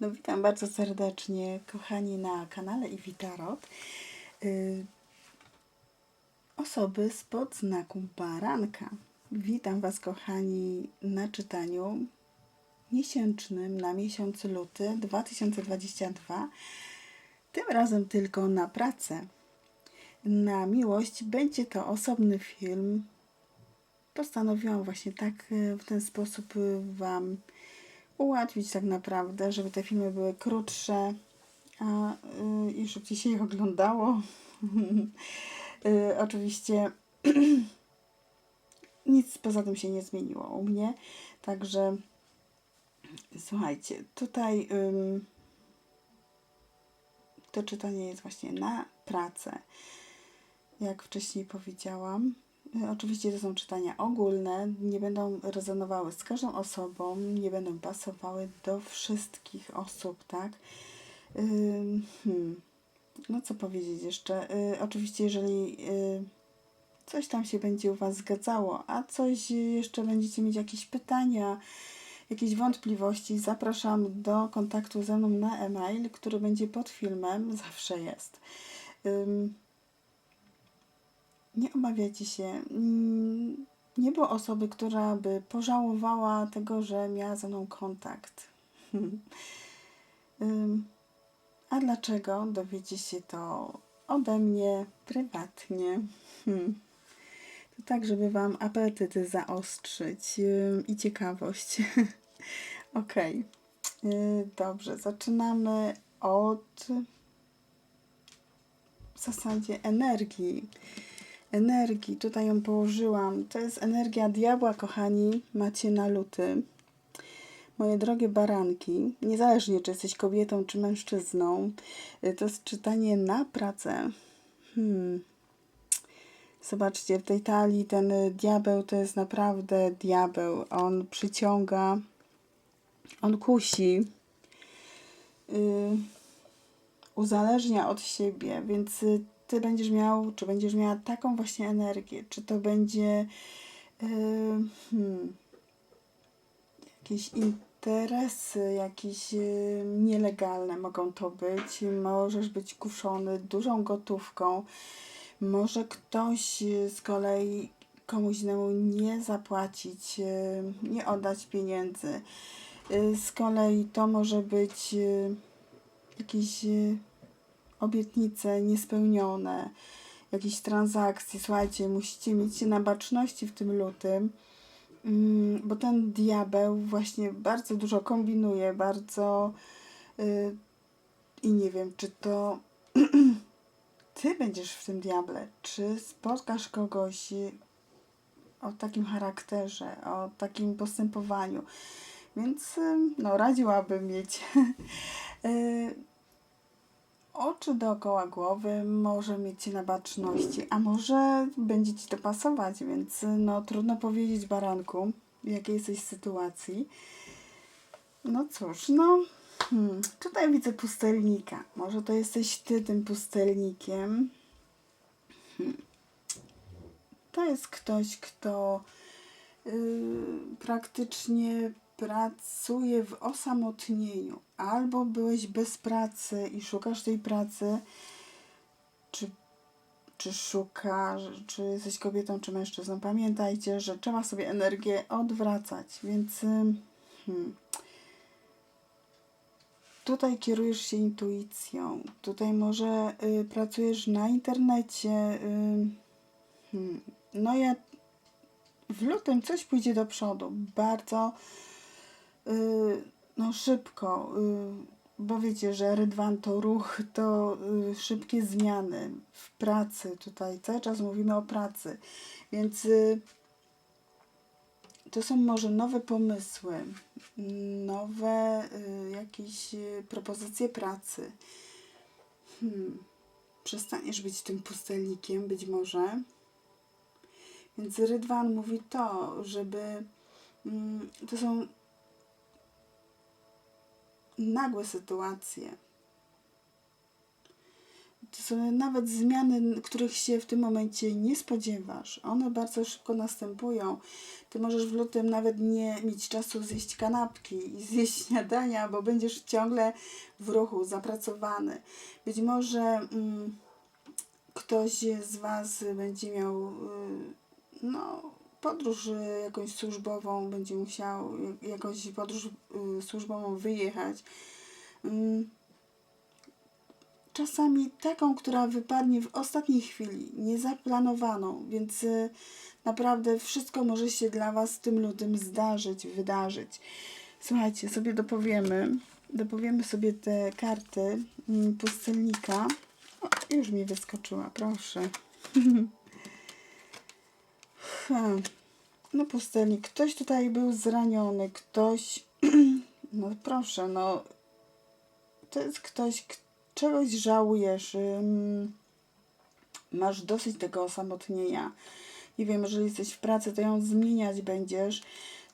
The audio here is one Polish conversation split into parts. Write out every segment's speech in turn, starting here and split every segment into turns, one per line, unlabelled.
No witam bardzo serdecznie, kochani, na kanale Iwitarot. Y, osoby spod znaku baranka. Witam Was, kochani, na czytaniu miesięcznym na miesiąc luty 2022. Tym razem tylko na pracę. Na miłość będzie to osobny film. Postanowiłam właśnie tak y, w ten sposób y, Wam ułatwić tak naprawdę, żeby te filmy były krótsze a, y, i szybciej się je oglądało. y, oczywiście nic poza tym się nie zmieniło u mnie, także słuchajcie, tutaj to czytanie jest właśnie na pracę, jak wcześniej powiedziałam. Y, Oczywiście to są czytania ogólne, nie będą rezonowały z każdą osobą, nie będą pasowały do wszystkich osób, tak? Hmm. No co powiedzieć jeszcze? Y, Oczywiście, jeżeli y, coś tam się będzie u Was zgadzało, a coś jeszcze będziecie mieć jakieś pytania, jakieś wątpliwości, zapraszam do kontaktu ze mną na e-mail, który będzie pod filmem, zawsze jest. Nie obawiajcie się. Mm, Nie było osoby, która by pożałowała tego, że miała ze mną kontakt. A dlaczego? Dowiecie się to ode mnie prywatnie. To tak, żeby Wam apetyt zaostrzyć i ciekawość. Y, Dobrze, zaczynamy od w zasadzie energii. Energii, tutaj ją położyłam. To jest energia diabła, kochani. Macie na luty. Moje drogie baranki, niezależnie czy jesteś kobietą czy mężczyzną, y, to jest czytanie na pracę. Hmm. Zobaczcie, w tej talii ten y, diabeł to jest naprawdę diabeł. On przyciąga, on kusi, y, uzależnia od siebie, więc y, ty będziesz miał, czy będziesz miała taką właśnie energię, czy to będzie y, hmm, jakieś interesy, jakieś y, nielegalne mogą to być. Możesz być kuszony dużą gotówką. Może ktoś y, z kolei komuś innemu nie zapłacić, y, nie oddać pieniędzy. Y, Z kolei to może być y, jakieś y, obietnice niespełnione, jakieś transakcje. Słuchajcie, musicie mieć się na baczności w tym lutym, mm, bo ten diabeł właśnie bardzo dużo kombinuje, bardzo y, i nie wiem, czy to ty będziesz w tym diable, czy spotkasz kogoś o takim charakterze, o takim postępowaniu. Więc y, no, radziłabym mieć y, oczy dookoła głowy, może mieć na baczności, a może będzie ci to pasować, więc no trudno powiedzieć baranku, w jakiej jesteś sytuacji. No cóż, no hmm, tutaj widzę pustelnika. Może to jesteś ty tym pustelnikiem. Hmm. To jest ktoś, kto yy, praktycznie pracuje w osamotnieniu. Albo byłeś bez pracy i szukasz tej pracy, czy, czy szukasz, czy jesteś kobietą, czy mężczyzną. Pamiętajcie, że trzeba sobie energię odwracać, więc hmm, tutaj kierujesz się intuicją. Tutaj może y, pracujesz na internecie. Y, hmm, no ja w lutym coś pójdzie do przodu. Bardzo no szybko, y, bo wiecie, że rydwan to ruch, to y, szybkie zmiany w pracy. Tutaj cały czas mówimy o pracy, więc y, to są może nowe pomysły, nowe y, jakieś y, propozycje pracy. Hmm. Przestaniesz być tym pustelnikiem, być może. Więc Rydwan mówi to, żeby mm, to są nagłe sytuacje. to są nawet zmiany, których się w tym momencie nie spodziewasz. One bardzo szybko następują. Ty możesz w lutym nawet nie mieć czasu zjeść kanapki i zjeść śniadania, bo będziesz ciągle w ruchu, zapracowany. Być może mm, ktoś z Was będzie miał y, no, podróż y, jakąś służbową, będzie musiał jakąś podróż y, służbową wyjechać. Ym, czasami taką, która wypadnie w ostatniej chwili, niezaplanowaną, więc y, naprawdę wszystko może się dla Was w tym lutym zdarzyć, wydarzyć. Słuchajcie, sobie dopowiemy, dopowiemy sobie te karty mm, pustelnika. O, już mi wyskoczyła, proszę. Hmm. No pustelnik, ktoś tutaj był zraniony, ktoś, no proszę, no to jest ktoś, czegoś żałujesz, masz dosyć tego osamotnienia. Nie wiem, jeżeli jesteś w pracy, to ją zmieniać będziesz.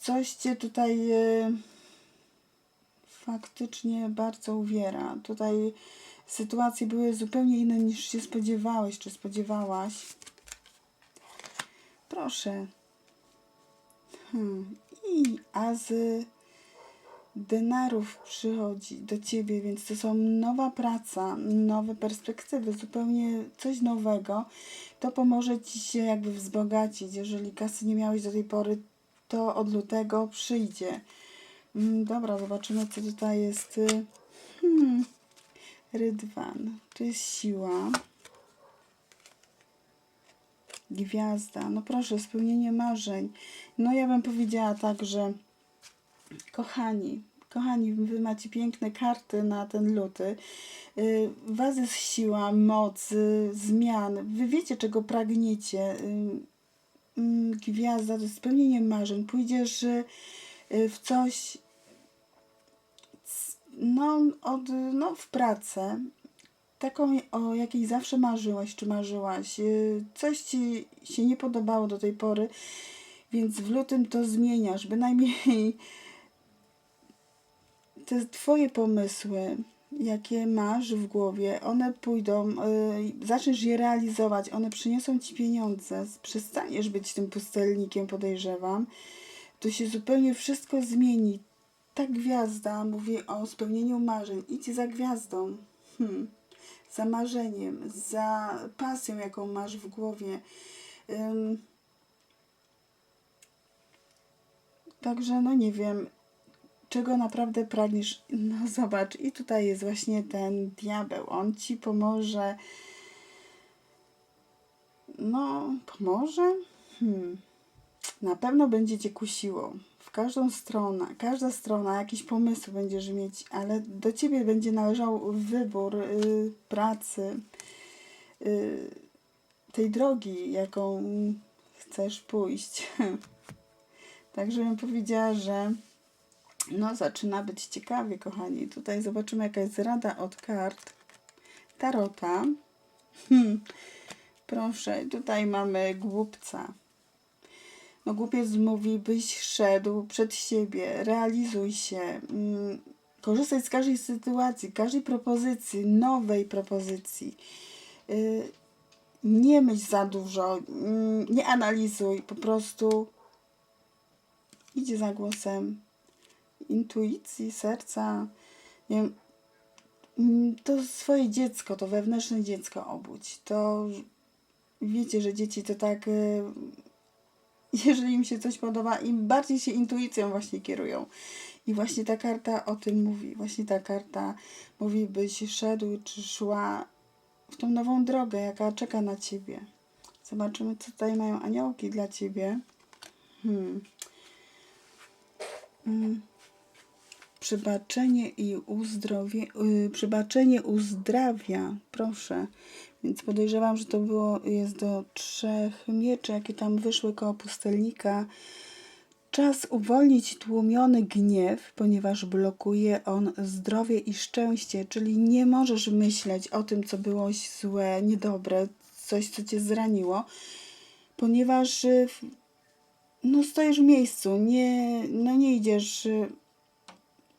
Coś cię tutaj y, faktycznie bardzo uwiera. Tutaj sytuacje były zupełnie inne niż się spodziewałeś, czy spodziewałaś. Proszę. Hmm. I azy denarów przychodzi do ciebie, więc to są nowa praca, nowe perspektywy, zupełnie coś nowego. To pomoże ci się jakby wzbogacić. Jeżeli kasy nie miałeś do tej pory, to od lutego przyjdzie. Mm, Dobra, zobaczymy, co tutaj jest. Hmm. Rydwan. To jest siła. Gwiazda. No proszę, spełnienie marzeń. No ja bym powiedziała tak, że kochani, kochani, wy macie piękne karty na ten luty. Y, was jest siła, moc, y, zmian. Wy wiecie, czego pragniecie. Y, mm, Gwiazda to jest spełnienie marzeń. Pójdziesz w coś, no, od, no w pracę, taką, o jakiej zawsze marzyłaś, czy marzyłaś. Y, Coś ci się nie podobało do tej pory, więc w lutym to zmieniasz. Bynajmniej te twoje pomysły, jakie masz w głowie, one pójdą, y, zaczniesz je realizować, one przyniosą ci pieniądze, przestaniesz być tym pustelnikiem, podejrzewam. To się zupełnie wszystko zmieni. Ta gwiazda mówi o spełnieniu marzeń. Idź za gwiazdą. Hmm. Za marzeniem, za pasją, jaką masz w głowie. Także, no nie wiem, czego naprawdę pragniesz. No zobacz, i tutaj jest właśnie ten diabeł. On ci pomoże. No, pomoże? Hmm. Na pewno będzie cię kusiło. Każdą stronę, każda strona jakiś pomysł będziesz mieć, ale do ciebie będzie należał wybór y, pracy, y, tej drogi, jaką chcesz pójść. Także bym powiedziała, że no zaczyna być ciekawie, kochani. Tutaj zobaczymy, jaka jest rada od kart Tarota. Hmm. Proszę, tutaj mamy głupca. No głupiec mówi, byś szedł przed siebie, realizuj się, mm, korzystaj z każdej sytuacji, każdej propozycji, nowej propozycji. Y, nie myśl za dużo, mm, nie analizuj, po prostu idź za głosem intuicji, serca, nie wiem, mm, to swoje dziecko, to wewnętrzne dziecko obudź. To wiecie, że dzieci to tak, y, jeżeli im się coś podoba, im bardziej się intuicją właśnie kierują. I właśnie ta karta o tym mówi. Właśnie ta karta mówi, byś szedł czy szła w tą nową drogę, jaka czeka na ciebie. Zobaczymy, co tutaj mają aniołki dla ciebie. Hmm. Mm. Przebaczenie i uzdrowie, yy, przebaczenie uzdrawia, proszę. Więc podejrzewam, że to było, jest do trzech mieczy, jakie tam wyszły koło pustelnika. Czas uwolnić tłumiony gniew, ponieważ blokuje on zdrowie i szczęście, czyli nie możesz myśleć o tym, co było złe, niedobre, coś, co cię zraniło, ponieważ y, no, stoisz w miejscu, nie, no, nie idziesz y,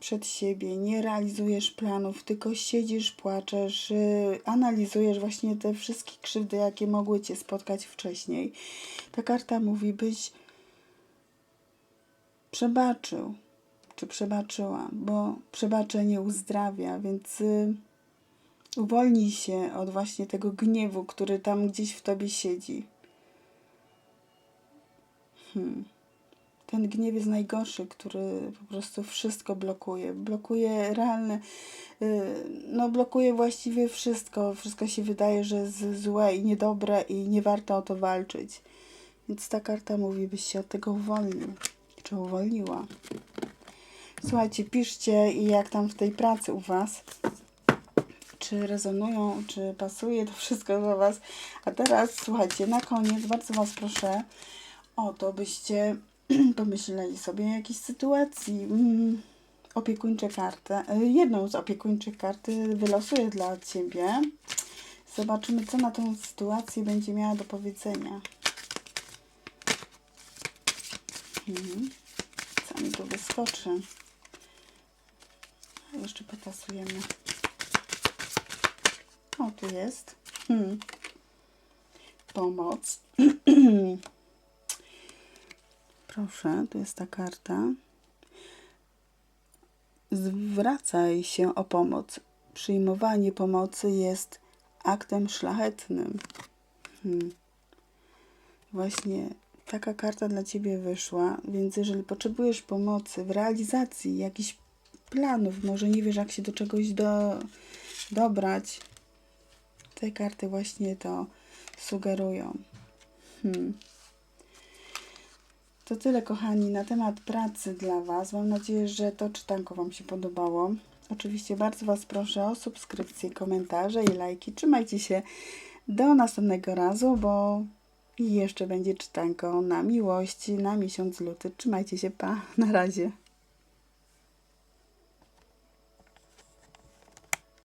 przed siebie, nie realizujesz planów, tylko siedzisz, płaczesz, yy, analizujesz właśnie te wszystkie krzywdy, jakie mogły cię spotkać wcześniej. Ta karta mówi, byś przebaczył, czy przebaczyła, bo przebaczenie uzdrawia, więc y, uwolnij się od właśnie tego gniewu, który tam gdzieś w tobie siedzi. Hmm. Ten gniew jest najgorszy, który po prostu wszystko blokuje. Blokuje realne, y, no blokuje właściwie wszystko. Wszystko się wydaje, że jest złe i niedobre i nie warto o to walczyć. Więc ta karta mówi, byś się od tego uwolnił. Czy uwolniła. Słuchajcie, piszcie i jak tam w tej pracy u Was. Czy rezonują, czy pasuje to wszystko do Was. A teraz, słuchajcie, na koniec bardzo Was proszę o to, byście pomyśleli sobie o jakiejś sytuacji. Mm, opiekuńcze karty. y, Jedną z opiekuńczych karty wylosuję dla Ciebie. Zobaczymy, co na tą sytuację będzie miała do powiedzenia. Mhm. Co mi tu wyskoczy? Jeszcze potasujemy. O, tu jest. Hmm. Pomoc. Proszę, tu jest ta karta. Zwracaj się o pomoc. Przyjmowanie pomocy jest aktem szlachetnym. Hmm. Właśnie taka karta dla Ciebie wyszła, więc jeżeli potrzebujesz pomocy w realizacji jakichś planów, może nie wiesz, jak się do czegoś do, dobrać, te karty właśnie to sugerują. Hmm. To tyle, kochani, na temat pracy dla Was. Mam nadzieję, że to czytanko Wam się podobało. Oczywiście bardzo Was proszę o subskrypcję, komentarze i lajki. Trzymajcie się do następnego razu, bo jeszcze będzie czytanko na miłości na miesiąc luty. Trzymajcie się, pa, na razie.